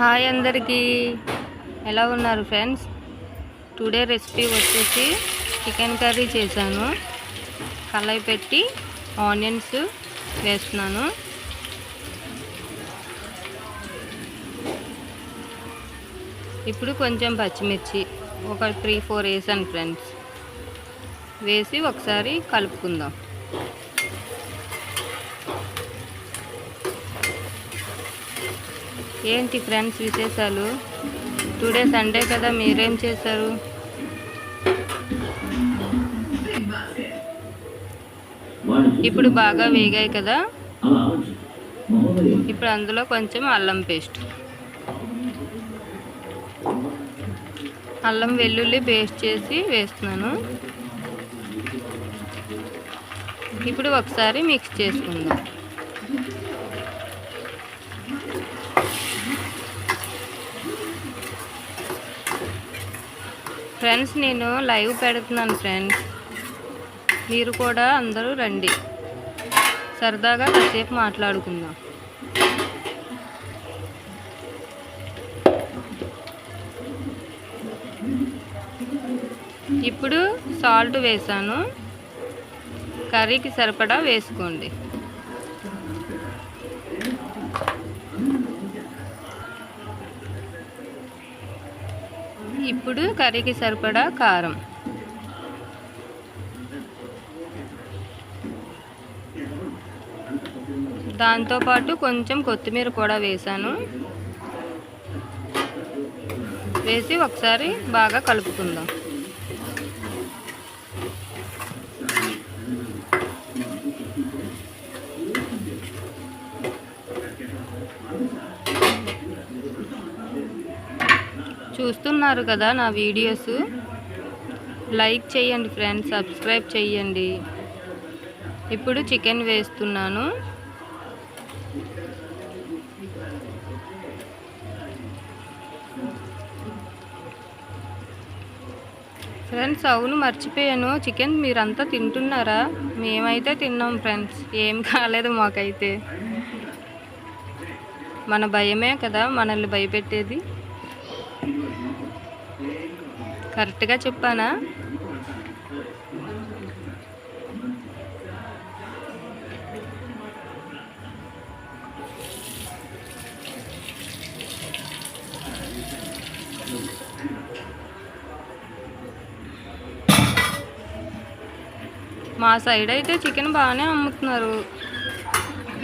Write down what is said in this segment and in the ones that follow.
Hi అందరికీ. ఎలా ఉన్నారు ఫ్రెండ్స్? టుడే రెసిపీ వచ్చేసి చికెన్ కర్రీ చేశాను. కళాయి పెట్టి ఆనియన్స్ వేస్తున్నాను. ఇప్పుడు కొంచెం పచ్చిమిర్చి ఒక త్రీ ఫోర్ వేసాను ఫ్రెండ్స్. వేసి ఒకసారి కలుపుకుందాం. ఏంటి ఫ్రెండ్స్ విశేషాలు? టుడే సండే కదా మీరేం చేశారు? ఇప్పుడు బాగా వేగాయి కదా? ఇప్పుడు అందులో కొంచెం అల్లం పేస్ట్. అల్లం వెల్లుల్లి పేస్ట్ చేసి వేస్తున్నాను. ఇప్పుడు ఒకసారి మిక్స్ చేసుకుందాం. ఫ్రెండ్స్ నేను లైవ్ పెడుతున్నాను ఫ్రెండ్స్. మీరు కూడా అందరూ రండి. సరదాగా కాసేపు మాట్లాడుకుందాం. ఇప్పుడు సాల్ట్ వేసాను. కర్రీకి సరిపడా వేసుకోండి. ఇప్పుడు కర్రీకి సరిపడా కారం. దాంతోపాటు కొంచెం కొత్తిమీర కూడా వేసాను వేసి ఒకసారి బాగా కలుపుకుందాం. చూస్తున్నారు కదా నా వీడియోస్. లైక్ చేయండి ఫ్రెండ్స్ సబ్స్క్రైబ్ చేయండి. ఇప్పుడు చికెన్ వేస్తున్నాను. ఫ్రెండ్స్ అవును మర్చిపోయాను. చికెన్ మీరంతా తింటున్నారా? మేమైతే తిన్నాం ఫ్రెండ్స్. ఏం కాలేదు మాకైతే. మన భయమే కదా మనల్ని భయపెట్టేది. కరెక్ట్గా చెప్పానా? మా సైడ్ అయితే చికెన్ బాగానే అమ్ముతున్నారు.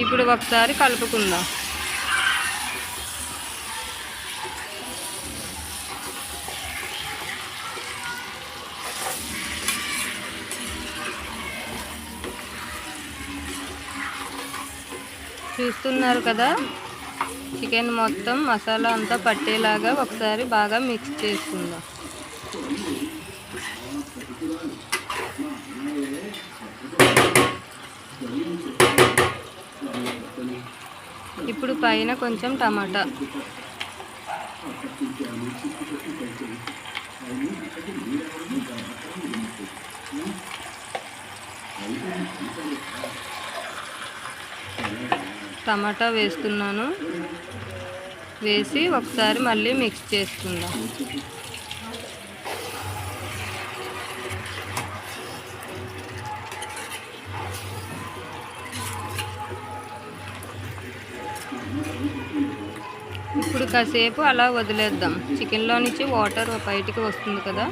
ఇప్పుడు ఒకసారి కలుపుకుందాం. చూస్తున్నారు కదా? చికెన్ మొత్తం మసాలా అంతా పట్టేలాగా ఒకసారి బాగా మిక్స్ చేసుకుందాం. ఇప్పుడు పైన కొంచెం టమాటా. టమాటా వేస్తున్నాను. వేసి ఒకసారి మళ్ళీ మిక్స్ చేసుకుందాం. ఇప్పుడు కాసేపు అలా వదిలేద్దాం. చికెన్లో నుంచి వాటర్ బయటికి వస్తుంది కదా.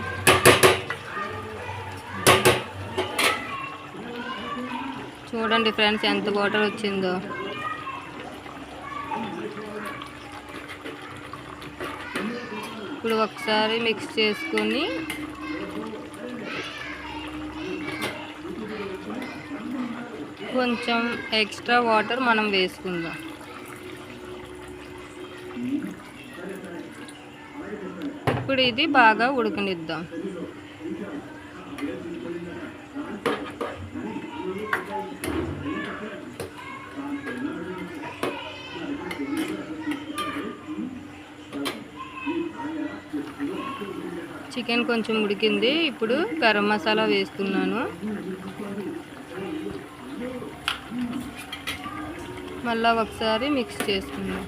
చూడండి ఫ్రెండ్స్ ఎంత వాటర్ వచ్చిందో. ఇప్పుడు ఒకసారి మిక్స్ చేసుకొని కొంచెం ఎక్స్ట్రా వాటర్ మనం వేసుకుందాం. ఇప్పుడు ఇది బాగా ఉడకనిద్దాం. చికెన్ కొంచెం ఉడికింది. ఇప్పుడు గరం మసాలా వేస్తున్నాను. మళ్ళా ఒకసారి మిక్స్ చేసుకుందాం.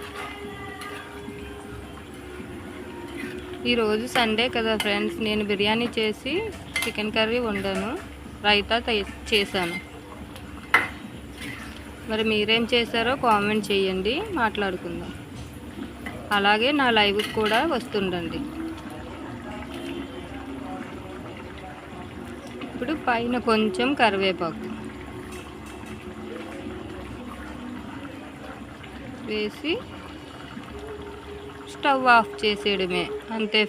ఈరోజు సండే కదా ఫ్రెండ్స్. నేను బిర్యానీ చేసి చికెన్ కర్రీ వండాను. రైతా తయ- చేశాను. మరి మీరేం చేశారో కామెంట్ చేయండి. మాట్లాడుకుందాం. అలాగే నా లైవ్ కూడా వస్తుండండి. ఇప్పుడు పైన కొంచెం కరివేపాకు వేసి స్టవ్ ఆఫ్ చేసేయడమే అంతే.